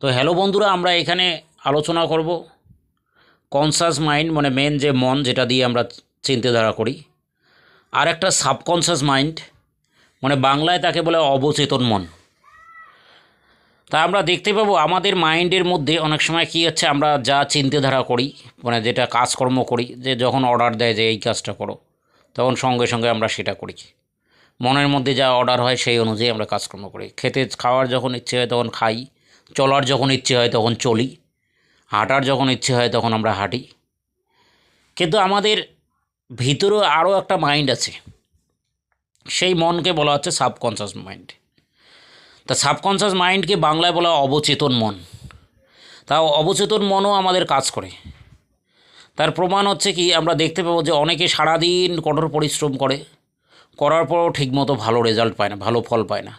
তো হ্যালো বন্ধুরা, আমরা এখানে আলোচনা করব। কনসাস মাইন্ড মানে মেন যে মন, যেটা দিয়ে আমরা চিন্তাধারা করি। আর একটা সাবকনসাস মাইন্ড মানে বাংলায় তাকে বলে অবচেতন মন। তা আমরা দেখতে পাবো, আমাদের মাইন্ডের মধ্যে অনেক সময় কী হচ্ছে, আমরা যা চিন্তাধারা করি মানে যেটা কাজকর্ম করি, যে যখন অর্ডার দেয় যে এই কাজটা করো, তখন সঙ্গে সঙ্গে আমরা সেটা করি। মনের মধ্যে যা অর্ডার হয় সেই অনুযায়ী আমরা কাজকর্ম করি। খেতে, খাওয়ার যখন ইচ্ছে হয় তখন খাই। চলার যখন ইচ্ছে হয় তখন চলি, হাঁটার যখন ইচ্ছে হয় তখন আমরা হাঁটি। কিন্তু আমাদের ভিতরে আরও একটা মাইন্ড আছে। সেই মনকে বলা হচ্ছে সাবকনসাস মাইন্ড তা সাবকনসাস মাইন্ডকে বাংলায় বলা অবচেতন মন। তা অবচেতন মনও আমাদের কাজ করে। তার প্রমাণ হচ্ছে কি, আমরা দেখতে পাবো যে অনেকে সারাদিন কঠোর পরিশ্রম করে, করার পরও ঠিকমতো ভালো রেজাল্ট পায় না, ভালো ফল পায় না।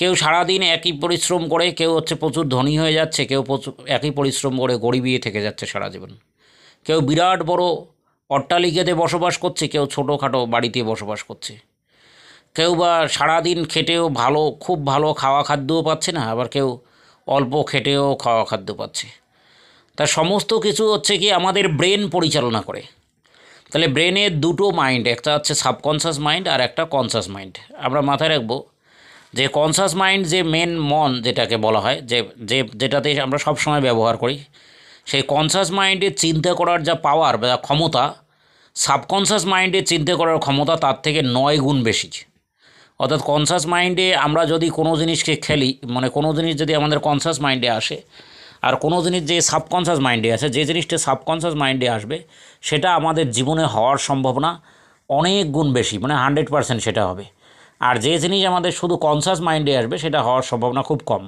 কেউ সারাদিন একই পরিশ্রম করে, কেউ হচ্ছে প্রচুর ধনী হয়ে যাচ্ছে, কেউ প্রচুর একই পরিশ্রম করে গরিবিয়ে থেকে যাচ্ছে সারা জীবন। কেউ বিরাট বড় অট্টালিকাতে বসবাস করছে, কেউ ছোটোখাটো বাড়িতে বসবাস করছে। কেউ বা সারাদিন খেটেও ভালো, খুব ভালো খাওয়া খাদ্যও পাচ্ছে না, আবার কেউ অল্প খেটেও খাওয়া খাদ্য পাচ্ছে। তা সমস্ত কিছু হচ্ছে কি আমাদের ব্রেন পরিচালনা করে। তাহলে ব্রেনের দুটো মাইন্ড, একটা হচ্ছে সাবকনসাস মাইন্ড আর একটা কনসাস মাইন্ড। আমরা মাথায় রাখব যে কনসাস মাইন্ড যে মেন মন যেটাকে বলা হয়, যে যে, যেটাতে আমরা সব সময় ব্যবহার করি, সেই কনসাস মাইন্ডের চিন্তা করার যা পাওয়ার বা ক্ষমতা সাবকনসাস মাইন্ডের চিন্তা করার ক্ষমতা তার থেকে নয় গুণ বেশি। অর্থাৎ কনসাস মাইন্ডে আমরা যদি কোনো জিনিসকে খেলি মানে কোনো জিনিস যদি আমাদের কনসাস মাইন্ডে আসে, আর কোনো জিনিস যে সাবকনসাস মাইন্ডে আছে, যে জিনিসটা সাবকনসাস মাইন্ডে আসবে, সেটা আমাদের জীবনে হওয়ার সম্ভাবনা অনেক গুণ বেশি মানে হান্ড্রেড পারসেন্ট সেটা হবে। আর যে জিনিস আমাদের শুধু কনসাস মাইন্ডে আসবে, সেটা হওয়ার সম্ভাবনা খুব কম।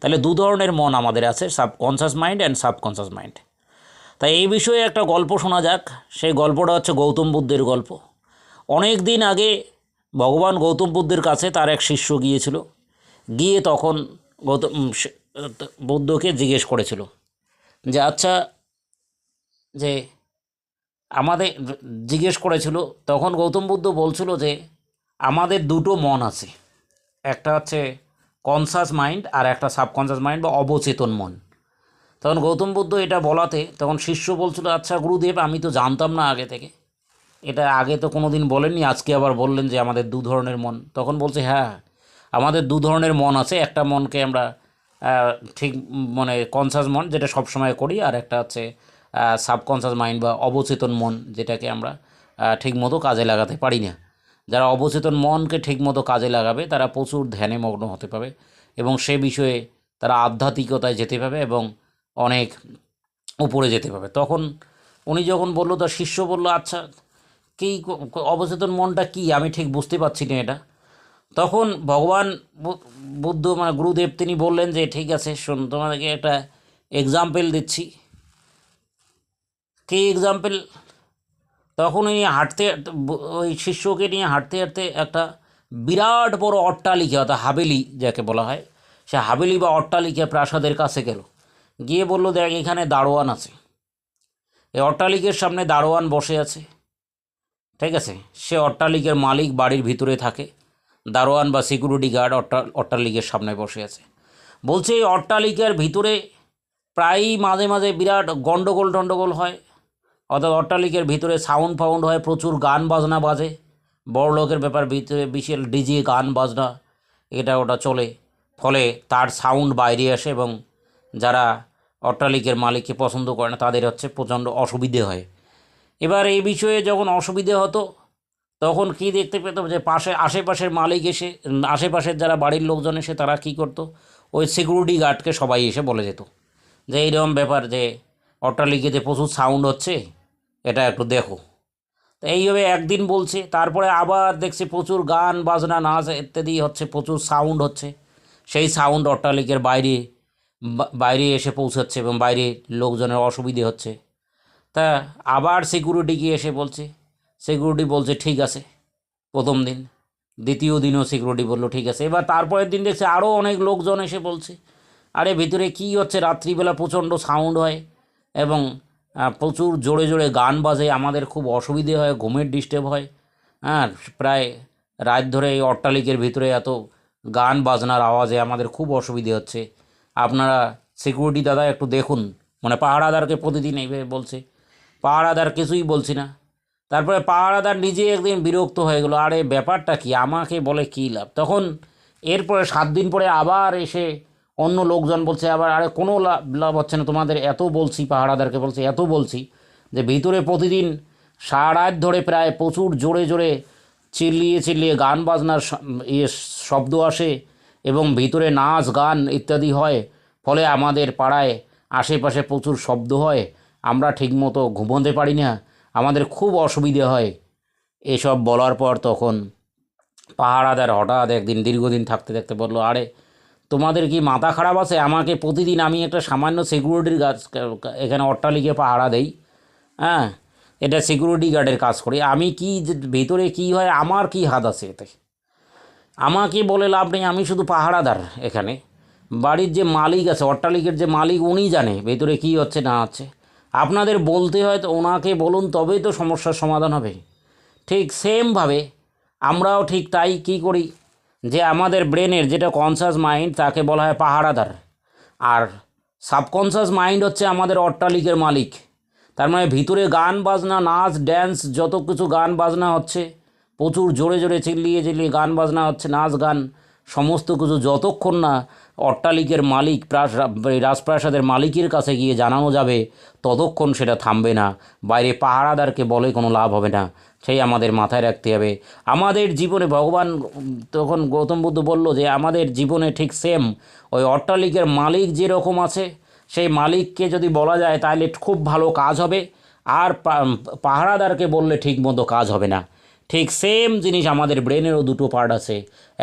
তাহলে দু ধরনের মন আমাদের আছে subconscious mind and subconscious mind তাই এই বিষয়ে একটা গল্প শোনা যাক। সেই গল্পটা হচ্ছে গৌতম বুদ্ধের গল্প। অনেক দিন আগে ভগবান গৌতম বুদ্ধের কাছে তার এক শিষ্য গিয়েছিল। গিয়ে তখন গৌতম বুদ্ধকে জিজ্ঞেস করেছিল যে আচ্ছা যে আমাদের, জিজ্ঞেস করেছিল, তখন গৌতম বুদ্ধ বলছিল যে আমাদের দুটো মন আছে। একটা হচ্ছে কনসাস মাইন্ড আর একটা সাবকনসাস মাইন্ড বা অবচেতন মন। তখন গৌতম বুদ্ধ এটা বলাতে তখন শিষ্য বলছিল আচ্ছা গুরুদেব আমি তো জানতাম না আগে থেকে। এটা আগে তো কোনো দিন বলেননি আজকে আবার বললেন যে আমাদের দু ধরনের মন। তখন বলছে হ্যাঁ আমাদের দু ধরনের মন আছে। একটা মনকে আমরা ঠিক মানে কনসাস মন যেটা সব সময় করি আর একটা হচ্ছে সাবকনসাস মাইন্ড বা অবচেতন মন যেটাকে আমরা আহ, ঠিকমতো কাজে লাগাতে পারি না। যারা অবচেতন মনকে ঠিকমতো কাজে লাগাবে, তারা প্রচুর ধ্যানে মগ্ন হতে পাবে এবং সে বিষয়ে তারা আধ্যাত্মিকতায় যেতে পাবে এবং অনেক উপরে যেতে পাবে। তখন উনি যখন বলল, তার শিষ্য বলল আচ্ছা কি অবচেতন মনটা কি? আমি ঠিক বুঝতে পারছি না এটা। তখন ভগবান বুদ্ধ মানে গুরুদেব তিনি বললেন যে, ঠিক আছে, শোন, তোমাদেরকে একটা এক্সাম্পল দিচ্ছি। কী এক্সাম্পল তখন উনি হাঁটতে, ওই শিষ্যকে নিয়ে হাঁটতে হাঁটতে একটা বিরাট বড় অট্টালিকা অর্থাৎ হাবেলি যাকে বলা হয়, সে হাবেলি বা অট্টালিকা প্রাসাদের কাছে গেল। গিয়ে বলল, দেখ, এখানে দারোয়ান আছে। এই অট্টালিকের সামনে দারোয়ান বসে আছে। ঠিক আছে? সে অট্টালিকের মালিক বাড়ির ভিতরে থাকে। দারোয়ান বা সিকিউরিটি গার্ড অট্টা, অট্টালিকের সামনে বসে আছে। বলছে, এই অট্টালিকার ভিতরে প্রায়ই মাঝে মাঝে বিরাট গণ্ডগোল টণ্ডগোল হয়। অর্থাৎ অট্টালিকের ভিতরে সাউন্ড ফাউন্ড হয়, প্রচুর গান বাজনা বাজে। বড় লোকের ব্যাপার, ভিতরে বিশাল ডিজে গান বাজনা, এটা ওটা চলে। ফলে তার সাউন্ড বাইরে আসে এবং যারা অট্টালিকের মালিককে পছন্দ করে না, তাদের হচ্ছে প্রচণ্ড অসুবিধে হয়। এবার এই বিষয়ে যখন অসুবিধে হতো, তখন কি দেখতে পেতাম যে পাশে, আশেপাশের মালিক এসে, আশেপাশের যারা বাড়ির লোকজন এসে তারা কি করতো? ওই সিকিউরিটি গার্ডকে সবাই এসে বলে যেত। যে এইরকম ব্যাপার যে অট্টালিকাতে প্রচুর সাউন্ড হচ্ছে এটা একটু দেখো। তো এইভাবে একদিন বলছে, তারপরে আবার দেখছি প্রচুর গান, বাজনা, নাচ ইত্যাদি হচ্ছে, প্রচুর সাউন্ড হচ্ছে। সেই সাউন্ড অট্টালিকের বাইরে বাইরে এসে পৌঁছাচ্ছে এবং বাইরে লোকজনের অসুবিধে হচ্ছে। তা আবার সিকিউরিটি গিয়ে এসে বলছে সিকিউরিটি বলছে, ঠিক আছে, প্রথম দিন, দ্বিতীয় দিনও সিকিউরিটি বলল, ঠিক আছে। এবার তারপরের দিন দেখছে আরও অনেক লোকজন এসে বলছে, আরে, ভিতরে কী হচ্ছে? রাত্রিবেলা প্রচণ্ড সাউন্ড হয় এবং প্রচুর জোরে জোরে গান বাজে, আমাদের খুব অসুবিধে হয়, ঘুমের ডিস্টার্ব হয়। হ্যাঁ প্রায় রাত ধরে এই অট্টালিকের ভিতরে এত গান বাজনার আওয়াজে আমাদের খুব অসুবিধে হচ্ছে। আপনারা সিকিউরিটি দাদা একটু দেখুন মানে পাহারাদারকে প্রতিদিন এইভাবে বলছে। পাহারাদার কিছুই বলছি না। তারপরে পাহারাদার নিজে একদিন বিরক্ত হয়ে গেলো, আরে, ব্যাপারটা কি? আমাকে বলে কী লাভ? তখন এরপরে সাত দিন পরে আবার এসে অন্য লোকজন বলছে, আবার আরে কোনো লাভ লাভ হচ্ছে না। তোমাদের এত বলছি, পাহারাদারকে বলছি, এত বলছি যে ভিতরে প্রতিদিন সারা রাত ধরে প্রায় প্রচুর জোরে জোরে চিল্লিয়ে চিল্লিয়ে গান বাজনার ইয়ে শব্দ আসে এবং ভিতরে নাচ, গান ইত্যাদি হয়। ফলে আমাদের পাড়ায় আশেপাশে প্রচুর শব্দ হয়। আমরা ঠিকমতো ঘুমোতে পারি না। আমাদের খুব অসুবিধে হয়। এসব বলার পর তখন পাহারাদার হঠাৎ একদিন দীর্ঘদিন থাকতে থাকতে বলল, আরে তোমাদের কি মাথা খারাপ আছে? আমাকে প্রতিদিন আমি একটা সামান্য সিকিউরিটির গাছ এখানে অট্টালিকে পাহারা দেই। হ্যাঁ এটা সিকিউরিটি গার্ডের কাজ করি। আমি কি ভেতরে কি হয়, আমার কি হাত আছে এতে? আমাকে বলে লাভ নেই, আমি শুধু পাহারাদার এখানে। বাড়ির যে মালিক আছে, অট্টালিকের যে মালিক, উনি জানে ভেতরে কি হচ্ছে, না হচ্ছে। আপনাদের বলতে হয় তো, ওনাকে বলুন, তবেই তো সমস্যার সমাধান হবে। ঠিক সেমভাবে আমরাও ঠিক তাই কি করি? যে আমাদের ব্রেনের যেটা কনসাস মাইন্ড তাকে বলা হয় পাহারাদার। আর সাবকনসাস মাইন্ড হচ্ছে আমাদের অট্টালিকের মালিক। তার মানে ভিতরে গান বাজনা, নাচ ড্যান্স যত কিছু গান বাজনা হচ্ছে, প্রচুর জোরে জোরে চিল্লিয়ে চিল্লিয়ে গান বাজনা হচ্ছে, নাচ গান, সমস্ত কিছু যতক্ষণ না অট্টালিকের মালিক রাজপ্রাসাদের মালিকের কাছে গিয়ে জানানো যাবে, ততক্ষণ সেটা থামবে না। বাইরে পাহারাদারকে বলে কোনো লাভ হবে না। সেই আমাদের মাথায় রাখতে হবে। আমাদের জীবনে ভগবান তখন গৌতম বুদ্ধ বলল যে, আমাদের জীবনে ঠিক সেম ওই অট্টালিকের মালিক যেরকম আছে, সেই মালিককে যদি বলা যায় তাহলে খুব ভালো কাজ হবে। আর পাহারাদারকে বললে ঠিক মতো কাজ হবে না। ঠিক সেম জিনিস আমাদের ব্রেনেরও দুটো পার্ট আছে।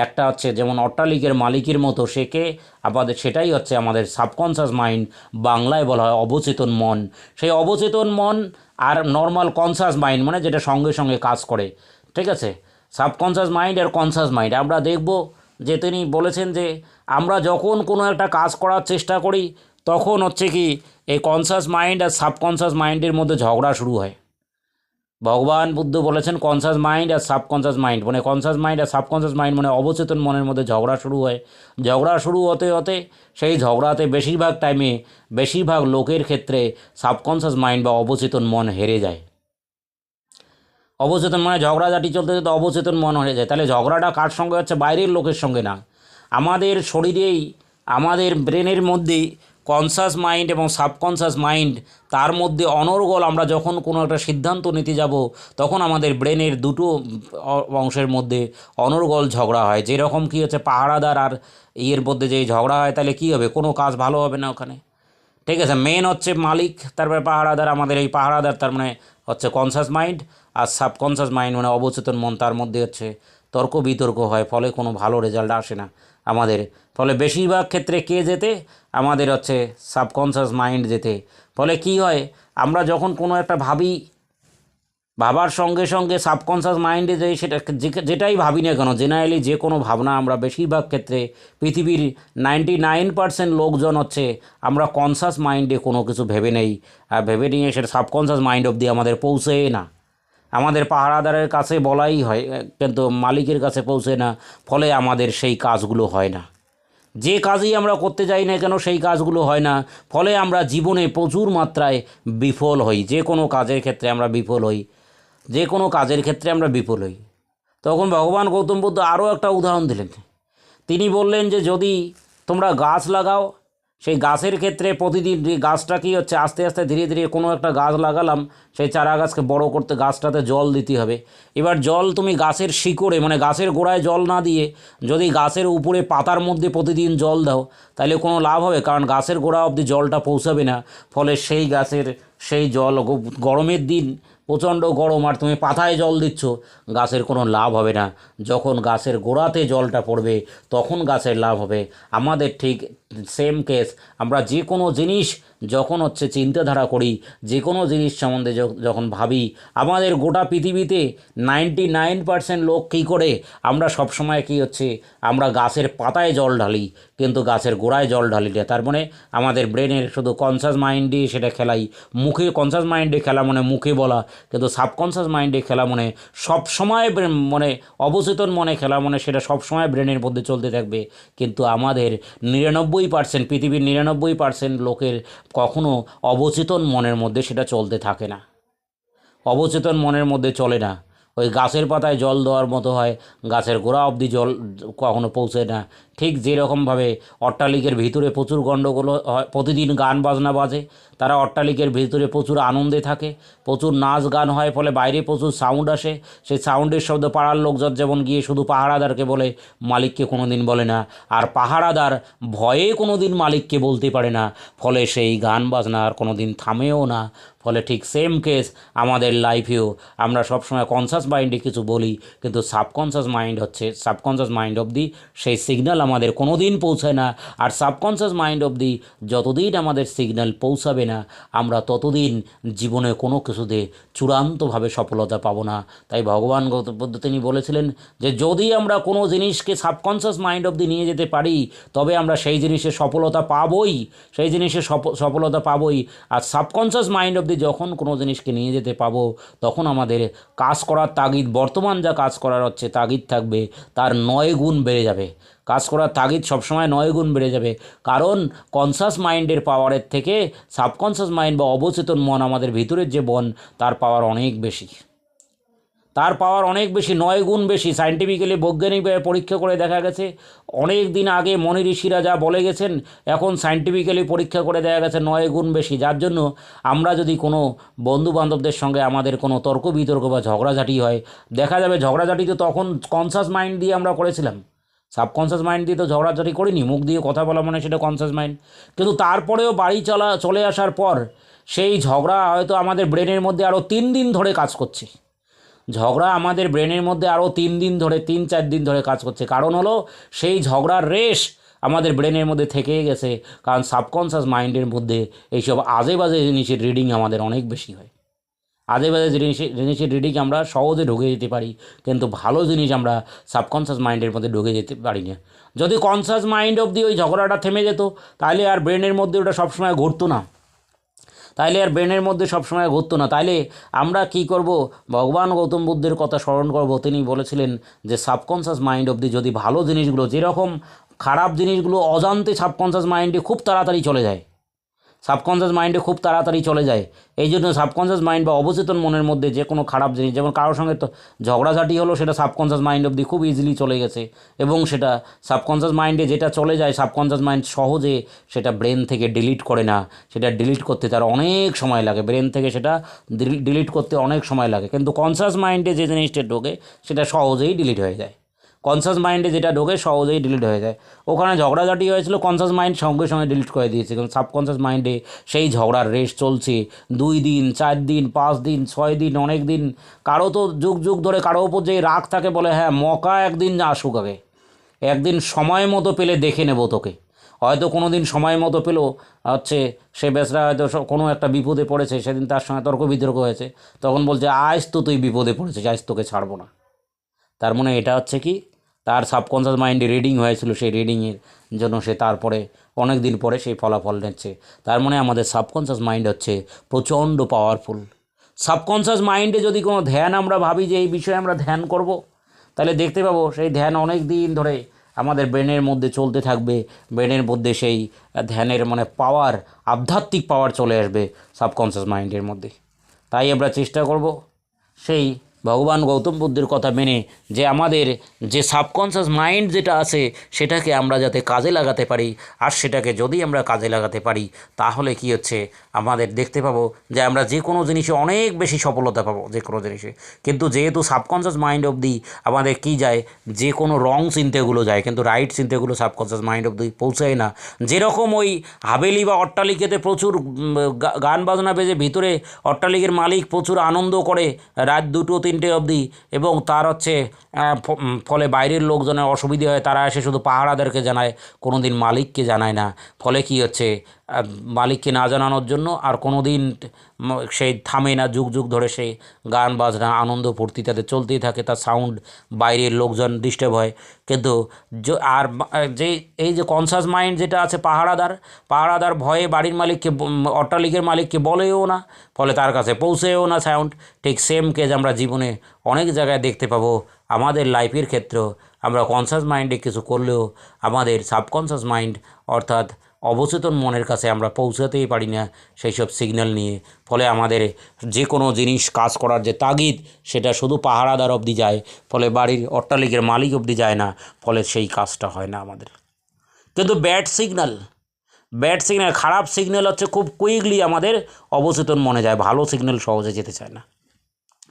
একটা হচ্ছে যেমন অট্টালিকের মালিকের মতো শেখে আমাদের সেটাই হচ্ছে আমাদের সাবকনসাস মাইন্ড বাংলায় বলা হয় অবচেতন মন। সেই অবচেতন মন আর নর্মাল কনসাস মাইন্ড মানে যেটা সঙ্গে সঙ্গে কাজ করে, ঠিক আছে? সাবকনসাস মাইন্ড আর কনসাস মাইন্ড আমরা দেখব যে তিনি বলেছেন যে আমরা যখন কোনো একটা কাজ করার চেষ্টা করি, তখন হচ্ছে কি এই কনসাস মাইন্ড আর সাবকনসাস মাইন্ডের মধ্যে ঝগড়া শুরু হয়। ভগবান বুদ্ধ বলেছেন কনসাস মাইন্ড আর সাবকনসাস মাইন্ড মানে কনসাস মাইন্ড আর সাবকনসাস মাইন্ড মানে অবচেতন মনের মধ্যে ঝগড়া শুরু হয়। ঝগড়া শুরু হতে হতে সেই ঝগড়াতে বেশিরভাগ টাইমে বেশিরভাগ লোকের ক্ষেত্রে সাবকনসাস মাইন্ড বা অবচেতন মন হেরে যায়। অবচেতন মানে ঝগড়াঝাটি চলতে চলতে অবচেতন মন হয়ে যায়। তাহলে ঝগড়াটা কার সঙ্গে হচ্ছে? বাইরের লোকের সঙ্গে না। আমাদের শরীরেই, আমাদের ব্রেনের মধ্যেই কনসাস মাইন্ড এবং সাবকনসাস মাইন্ড তার মধ্যে অনর্গল আমরা যখন কোনো একটা সিদ্ধান্ত নিতে যাব, তখন আমাদের ব্রেনের দুটো অংশের মধ্যে অনর্গল ঝগড়া হয়। যেরকম কি হচ্ছে, পাহারাদার আর ইয়ের মধ্যে যে ঝগড়া হয়, তাহলে কী হবে? কোনো কাজ ভালো হবে না ওখানে। ঠিক আছে মেন হচ্ছে মালিক, তারপরে পাহারাদার, আমাদের এই পাহারাদার, তার মানে হচ্ছে কনসাস মাইন্ড আর সাবকনসাস মাইন্ড মানে অবচেতন মন, তার মধ্যে হচ্ছে তর্ক বিতর্ক হয়, ফলে কোনো ভালো রেজাল্ট আসে না আমাদের। ফলে বেশিরভাগ ক্ষেত্রে কে যেতে আমাদের হচ্ছে সাবকনসাস মাইন্ড যেতে ফলে কি হয়? আমরা যখন কোনো একটা ভাবি, ভাবার সঙ্গে সঙ্গে সাবকনসাস মাইন্ডে যে সেটা যেটাই ভাবি না কেন জেনারেলি যে কোনো ভাবনা আমরা বেশিরভাগ ক্ষেত্রে পৃথিবীর নাইনটি নাইন পার্সেন্ট লোকজন হচ্ছে আমরা কনসাস মাইন্ডে কোনো কিছু ভেবে নেই। আর ভেবে নিয়ে সেটা সাবকনসাস মাইন্ড অবধি আমাদের পৌঁছেই না। আমাদের পাহারাদারের কাছে বলাই হয়, কিন্তু মালিকের কাছে পৌঁছে না, ফলে আমাদের সেই কাজগুলো হয় না। যে কাজই আমরা করতে যাই না কেন সেই কাজগুলো হয় না, ফলে আমরা জীবনে প্রচুর মাত্রায় বিফল হই। যে কোনো কাজের ক্ষেত্রে আমরা বিফল হই। যে কোনো কাজের ক্ষেত্রে আমরা বিফল হই। তখন ভগবান গৌতম বুদ্ধ আরও একটা উদাহরণ দিলেন। তিনি বললেন যে, যদি তোমরা গাছ লাগাও সেই গাছের ক্ষেত্রে প্রতিদিন গাছটা কি হচ্ছে আস্তে আস্তে ধীরে ধীরে কোনো একটা গাছ লাগালাম, সেই চারা গাছকে বড় করতে গাছটাতে জল দিতে হবে। এবার জল তুমি গাছের শিকড়ে মানে গাছের গোড়ায় জল না দিয়ে যদি গাছের উপরে পাতার মধ্যে প্রতিদিন জল দাও, তাহলে কোনো লাভ হবে? কারণ গাছের গোড়া অবধি জলটা পৌঁছাবে না। ফলে সেই গাছের সেই জল গরমের দিন প্রচণ্ড গরম আর তুমি পাতায় জল দিচ্ছ, গাছের কোনো লাভ হবে না। যখন গাছের গোড়াতে জলটা পড়বে, তখন গাছের লাভ হবে। আমাদের ঠিক সেম কেস আমরা যে কোনো জিনিস যখন হচ্ছে চিন্তাধারা করি, যে কোনো জিনিস সম্বন্ধে যখন ভাবি, আমাদের গোটা পৃথিবীতে নাইনটি নাইন পার্সেন্ট লোক কী করে, আমরা সবসময় কী হচ্ছে, আমরা গাছের পাতায় জল ঢালি, কিন্তু গাছের গোড়ায় জল ঢালি না। তার মানে আমাদের ব্রেনের শুধু কনসাস মাইন্ডে সেটা খেলাই, মুখে কনসাস মাইন্ডে খেলা মানে মুখে বলা, কিন্তু সাবকনসাস মাইন্ডে খেলা মানে সবসময় মানে অবচেতন মনে খেলা মানে সেটা সবসময় ব্রেনের মধ্যে চলতে থাকবে। কিন্তু আমাদের নিরানব্বই পার্সেন্ট পৃথিবীর নিরানব্বই পার্সেন্ট লোকের কখনো অবচেতন মনের মধ্যে সেটা চলতে থাকে না। অবচেতন মনের মধ্যে চলে না। ওই গাছের পাতায় জল দেওয়ার মতো হয়, গাছের গোড়া অবধি জল কখনো পৌঁছে না। ঠিক যেরকমভাবে অট্টালিকের ভিতরে প্রচুর গণ্ডগোল হয়, প্রতিদিন গান বাজনা বাজে, তারা অট্টালিকের ভিতরে প্রচুর আনন্দে থাকে, প্রচুর নাচ গান হয়, ফলে বাইরে প্রচুর সাউন্ড আসে। সেই সাউন্ডের শব্দ পাড়ার লোকজন যেমন গিয়ে শুধু পাহারাদারকে বলে, মালিককে কোনো দিন বলে না। আর পাহারাদার ভয়ে কোনো দিন মালিককে বলতে পারে না, ফলে সেই গান বাজনা আর কোনো দিন থামেও না। ফলে ঠিক সেম কেস আমাদের লাইফেও আমরা সবসময় কনসাস মাইন্ডে কিছু বলি, কিন্তু সাবকনসাস মাইন্ড হচ্ছে সাবকনসাস মাইন্ড অবধি সেই সিগন্যাল আমাদের কোনো দিন পৌঁছায় না। আর সাবকনসাস মাইন্ড অবধি যতদিন আমাদের সিগন্যাল পৌঁছাবে না, আমরা ততদিন জীবনে কোনো কিছুতে চূড়ান্তভাবে সফলতা পাবো না। তাই ভগবান তিনি বলেছিলেন যে, যদি আমরা কোনো জিনিসকে সাবকনসাস মাইন্ড অবধি নিয়ে যেতে পারি, তবে আমরা সেই জিনিসে সফলতা পাবই, সেই জিনিসে সফ- সফলতা পাবই। আর সাবকনসাস মাইন্ড অবধি যখন কোনো জিনিসকে নিয়ে যেতে পাবো, তখন আমাদের কাজ করার তাগিদ, বর্তমান যা কাজ করার হচ্ছে তাগিদ থাকবে, তার নয় গুণ বেড়ে যাবে। কাজ করার তাগিদ সবসময় নয় গুণ বেড়ে যাবে। কারণ কনসাস মাইন্ডের পাওয়ারের থেকে সাবকনসাস মাইন্ড বা অবচেতন মন আমাদের ভিতরের যে বন, তার পাওয়ার অনেক বেশি। তার পাওয়ার অনেক বেশি, নয় গুণ বেশি। সাইন্টিফিক্যালি বৈজ্ঞানিকভাবে পরীক্ষা করে দেখা গেছে, অনেক দিন আগে মনি ঋষিরা যা বলে গেছেন, এখন সায়েন্টিফিক্যালি পরীক্ষা করে দেখা গেছে নয় গুণ বেশি। যার জন্য আমরা যদি কোনো বন্ধু বান্ধবদের সঙ্গে আমাদের কোনো তর্ক বিতর্ক বা ঝগড়াঝাটি হয়, দেখা যাবে ঝগড়াঝাটি তো তখন কনসাস মাইন্ড দিয়ে আমরা করেছিলাম। সাবকনসাস মাইন্ড দিয়ে তো ঝগড়াঝাটি করিনি, মুখ দিয়ে কথা বলা মানে সেটা কনসাস মাইন্ড কিন্তু তারপরেও বাড়ি চলা, চলে আসার পর সেই ঝগড়া হয়তো আমাদের ব্রেনের মধ্যে আরও তিন দিন ধরে কাজ করছে। ঝগড়া আমাদের ব্রেনের মধ্যে আরও তিন দিন ধরে, তিন চার দিন ধরে কাজ করছে। কারণ হলো, সেই ঝগড়ার রেশ আমাদের ব্রেনের মধ্যে থেকেই গেছে। কারণ সাবকনসাস মাইন্ডের মধ্যে এইসব আজে বাজে জিনিসের রিডিং আমাদের অনেক বেশি হয়। আজে বাজে জিনিসের জিনিসের রিডিং আমরা সহজে ঢুকে যেতে পারি, কিন্তু ভালো জিনিস আমরা সাবকনসাস মাইন্ডের মধ্যে ঢুকে যেতে পারি না। যদি কনসাস মাইন্ড অবধি ওই ঝগড়াটা থেমে যেত, তাহলে আর ব্রেনের মধ্যে ওটা সবসময় ঘুরতো না। তাইলে আর ব্রেনের মধ্যে সবসময় ঘুরতো না। তাইলে আমরা কি করব? ভগবান গৌতম বুদ্ধের কথা স্মরণ করব। তিনি বলেছিলেন যে সাবকনসিয়াস মাইন্ড অবধি যদি ভালো জিনিসগুলো, যেরকম খারাপ জিনিসগুলো অজান্তে সাবকনসিয়াস মাইন্ডে খুব তাড়াতাড়ি চলে যায় সাবকনসাস মাইন্ডে খুব তাড়াতাড়ি চলে যায়। এই জন্য সাবকনসাস মাইন্ড বা অবচেতন মনের মধ্যে যে কোনো খারাপ জিনিস, যেমন কারোর সঙ্গে তো ঝগড়াঝাটি হলো, সেটা সাবকনসাস মাইন্ড অবধি খুব ইজিলি চলে গেছে। এবং সেটা সাবকনসাস মাইন্ডে যেটা চলে যায় সাবকনসাস মাইন্ড সহজে সেটা ব্রেন থেকে ডিলিট করে না। সেটা ডিলিট করতে তার অনেক সময় লাগে। ব্রেন থেকে সেটা ডিলিট করতে অনেক সময় লাগে। কিন্তু কনসাস মাইন্ডে যে জিনিসটা ঢোকে, সেটা সহজেই ডিলিট হয়ে যায়। কনসাস মাইন্ডে যেটা ঢোকে সহজেই ডিলিট হয়ে যায়। ওখানে ঝগড়াঝাটি হয়েছিল কনসাস মাইন্ড সঙ্গে সঙ্গে ডিলিট করে দিয়েছে। কিন্তু সাবকনসাস মাইন্ডে সেই ঝগড়ার রেস চলছে। দুই দিন, চার দিন, পাঁচ দিন, ছয় দিন, অনেক দিন। কারও তো যুগ যুগ ধরে কারও ওপর যে রাগ থাকে বলে হ্যাঁ মকা একদিন আসুক আগে। একদিন সময় মতো পেলে দেখে নেব তোকে। হয়তো কোনো দিন সময় মতো পেল, হচ্ছে সে বেচরা হয়তো কোনো একটা বিপদে পড়েছে, সেদিন তার সঙ্গে তর্ক বিতর্ক হয়েছে। তখন বলছে, আজ তো তুই বিপদে পড়েছিস, আজ তোকে ছাড়বো না। তার মানে এটা হচ্ছে কি তার সাবকনসাস মাইন্ডে রিডিং হয়েছিল সেই রিডিংয়ের জন্য সে তারপরে অনেক দিন পরে সেই ফলাফল নিচ্ছে। তার মানে আমাদের সাবকনসাস মাইন্ড হচ্ছে প্রচণ্ড পাওয়ারফুল সাবকনসাস মাইন্ডে যদি কোনো ধ্যান আমরা ভাবি যে এই বিষয়ে আমরা ধ্যান করব, তাহলে দেখতে পাবো সেই ধ্যান অনেক দিন ধরে আমাদের ব্রেনের মধ্যে চলতে থাকবে। ব্রেনের মধ্যে সেই ধ্যানের মানে পাওয়ার আধ্যাত্মিক পাওয়ার চলে আসবে সাবকনসাস মাইন্ডের মধ্যে। তাই আমরা চেষ্টা করব সেই ভগবান গৌতম বুদ্ধের কথা মেনে যে আমাদের যে সাবকনসাস মাইন্ড যেটা আছে, সেটাকে আমরা যাতে কাজে লাগাতে পারি, আর সেটাকে যদি আমরা কাজে লাগাতে পারি, তাহলে কি হচ্ছে? আমাদের দেখতে পাবো যে আমরা যে কোনো জিনিসে অনেক বেশি সফলতা পাবো, যে কোনো জিনিসে। কিন্তু যেহেতু সাবকনসাস মাইন্ড অবধি আমাদের কি যায়? যে কোনো রং চিন্তাগুলো যায়, কিন্তু রাইট চিন্তাগুলো সাবকনসাস মাইন্ড অবধি পৌঁছায় না। যেরকম ওই হাভেলি বা অট্টালিকাতে প্রচুর গান বাজনা বেজে ভিতরে অট্টালিকের মালিক প্রচুর আনন্দ করে, রাত দুটো তিনটে অবধি এবং তার হচ্ছে ফলে বাইরের লোকজনের অসুবিধে হয়, তারা এসে শুধু পাহারাদেরকে জানায় কোনো দিন মালিককে জানায় না। ফলে কি হচ্ছে মালিককে না জানানোর জন্য আর কোনো দিন সেই থামে না, যুগ যুগ ধরে সে গান, বাজনা, আনন্দ ফুর্তি তাদের চলতেই থাকে, তার সাউন্ড বাইরের লোকজন ডিস্টার্ব হয়। কিন্তু আর যে, এই যে কনসাস মাইন্ড যেটা আছে পাহারাদার পাহারাদার ভয়ে বাড়ির মালিককে অট্টালিকের মালিককে বলেও না, ফলে তার কাছে পৌঁছেও না সাউন্ড ঠিক সেম কেজ আমরা জীবনে অনেক জায়গায় দেখতে পাবো। আমাদের লাইফের ক্ষেত্রেও আমরা কনসাস মাইন্ডে কিছু করলেও আমাদের সাবকনসাস মাইন্ড অর্থাৎ অবচেতন মনের কাছে আমরা পৌঁছাতেই পারি না সেই সব সিগন্যাল নিয়ে। ফলে আমাদের যে কোনো জিনিস কাজ করার যে তাগিদ, সেটা শুধু পাহারাদার অবধি যায়, ফলে বাড়ির অট্টালিকের মালিক অবধি যায় না, ফলে সেই কাজটা হয় না আমাদের। কিন্তু ব্যাড সিগন্যাল ব্যাড সিগন্যাল খারাপ সিগন্যাল হচ্ছে খুব কুইকলি আমাদের অবচেতন মনে যায়, ভালো সিগন্যাল সহজে যেতে চায় না।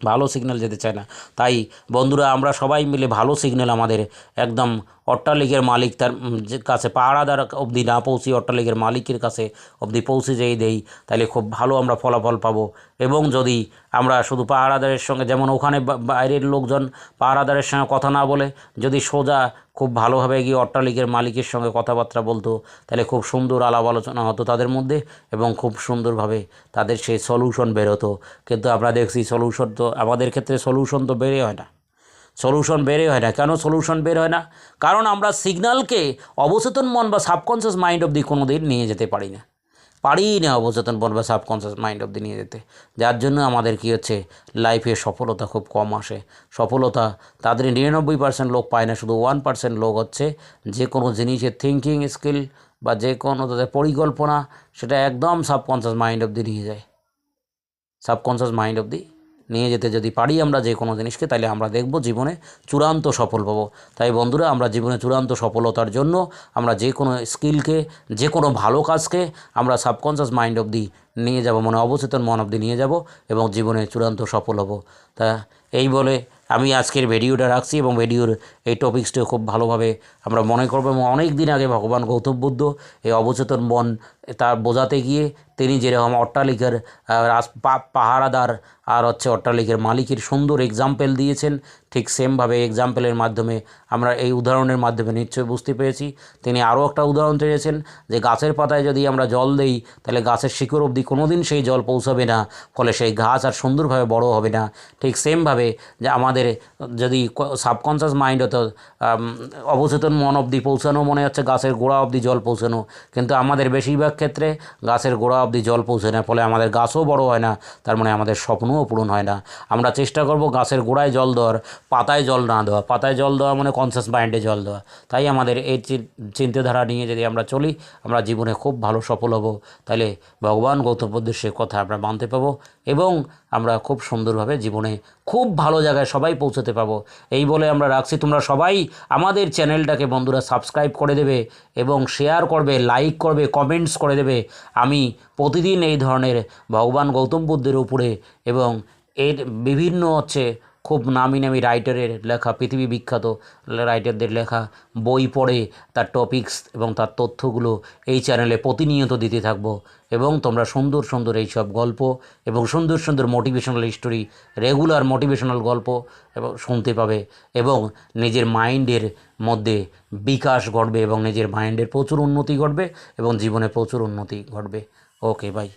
ভালো সিগন্যাল যেতে চায় না। তাই বন্ধুরা, আমরা সবাই মিলে ভালো সিগন্যাল আমাদের একদম অট্টালিকের মালিক তার কাছে পাহারাদার অবধি না পৌঁছি অট্টালিকের মালিকের কাছে অবধি পৌঁছে যেই দেই তাহলে খুব ভালো আমরা ফলাফল পাবো এবং যদি আমরা শুধু পাহারাদারের সঙ্গে যেমন ওখানে বাইরের লোকজন পাহারাদারের সঙ্গে কথা না বলে, যদি সোজা খুব ভালোভাবে গিয়ে অট্টালিকের মালিকের সঙ্গে কথাবার্তা বলতো, তাহলে খুব সুন্দর আলাপ আলোচনা হতো তাদের মধ্যে এবং খুব সুন্দরভাবে তাদের সেই সলিউশন বেরোতো। কিন্তু আমরা দেখছি সলিউশন তো, আমাদের ক্ষেত্রে সলিউশন তো বেরই হয় না। সলিউশন বেরই হয় না। কেন সলিউশন বের হয় না? কারণ আমরা সিগন্যালকে অবচেতন মন বা সাবকনসিয়াস মাইন্ড অবধি কোনো দিন নিয়ে যেতে পারি না। পারি না অবচেতন মন বা সাবকনসিয়াস মাইন্ড অবধি নিয়ে যেতে। যার জন্য আমাদের কী হচ্ছে? লাইফে সফলতা খুব কম আসে। সফলতা তাদের নিরানব্বই পার্সেন্ট লোক পায় না, শুধু ওয়ান পার্সেন্ট লোক হচ্ছে। যে কোনো জিনিসের থিঙ্কিং স্কিল বা যে কোনো তাদের পরিকল্পনা, সেটা একদম সাবকনসিয়াস মাইন্ড অবধি নিয়ে যায়। সাবকনসিয়াস মাইন্ড অবধি নিয়ে যেতে যদি পারি আমরা যে কোনো জিনিসকে তাহলে আমরা দেখব জীবনে চূড়ান্ত সফল পাবো তাই বন্ধুরা, আমরা জীবনে চূড়ান্ত সফলতার জন্য আমরা যে কোনো স্কিলকে, যে কোনো ভালো কাজকে আমরা সাবকনসিয়াস মাইন্ড অবধি নিয়ে যাব মানে অবচেতন মন অবধি নিয়ে যাব এবং জীবনে চূড়ান্ত সফল হব। তা এই বলে আমি আজকের ভিডিওটা রাখছি এবং ভিডিওর এই টপিক্সটা খুব ভালোভাবে আমরা মনে করব এবং অনেক দিন আগে ভগবান গৌতম বুদ্ধ এই অবচেতন মন তা বোঝাতে গিয়ে তিনি যেরকম অট্টালিকার পা- পাহারাদার আর হচ্ছে অট্টালিকার মালিকের সুন্দর এক্সাম্পেল দিয়েছেন, ঠিক সেমভাবে এক্সাম্পলের মাধ্যমে আমরা এই উদাহরণের মাধ্যমে নিশ্চয়ই বুঝতে পেরেছি। তিনি আরও একটা উদাহরণ চেয়েছেন যে গাছের পাতায় যদি আমরা জল দেই, তাহলে গাছের শিকড় অবধি কোনো দিন সেই জল পৌঁছাবে না, ফলে সেই গাছ আর সুন্দরভাবে বড় হবে না। ঠিক সেমভাবে যে আমাদের যদি সাবকনসিয়াস মাইন্ড হতো অবচেতন মন অবধি পৌঁছানো, মনে হচ্ছে গাছের গোড়া অবধি জল পৌঁছানো, কিন্তু আমাদের বেশিরভাগ ক্ষেত্রে গাছের গোড়া অবধি জল পৌঁছে না, ফলে আমাদের গাছও বড় হয় না, তার মানে আমাদের স্বপ্নও পূরণ হয় না। আমরা চেষ্টা করব গাছের গোড়ায় জল দেওয়ার, পাতায় জল না দেওয়া। পাতায় জল দেওয়া মানে কনসিয়াস মাইন্ডে জল দেওয়া। তাই আমাদের এই চিন্তাধারা নিয়ে যদি আমরা চলি, আমরা জীবনে খুব ভালো সফল হব। তাহলে ভগবান গৌতম বুদ্ধের সে কথা আমরা মানতে পাবো এবং আমরা খুব সুন্দরভাবে জীবনে খুব ভালো জায়গায় সবাই পৌঁছতে পাবো এই বলে আমরা রাখছি। তোমরা সবাই আমাদের চ্যানেলটাকে বন্ধুরা সাবস্ক্রাইব করে দেবে এবং শেয়ার করবে লাইক করবে কমেন্টস করে দেবে। আমি প্রতিদিন এই ধরনের ভগবান গৌতম বুদ্ধের উপরে এবং এর বিভিন্ন হচ্ছে খুব নামি নামি রাইটারের লেখা, পৃথিবী বিখ্যাত রাইটারদের লেখা, বই পড়ে তার টপিকস এবং তার তথ্যগুলো এই চ্যানেলে প্রতিনিয়ত দিতে থাকব। এবং তোমরা সুন্দর সুন্দর এই সব গল্প এবং সুন্দর সুন্দর মোটিভেশনাল স্টোরি রেগুলার মোটিভেশনাল গল্প এবং শুনতে পাবে এবং নিজের মাইন্ডের মধ্যে বিকাশ ঘটবে এবং নিজের মাইন্ডের প্রচুর উন্নতি ঘটবে এবং জীবনে প্রচুর উন্নতি ঘটবে। Okay bye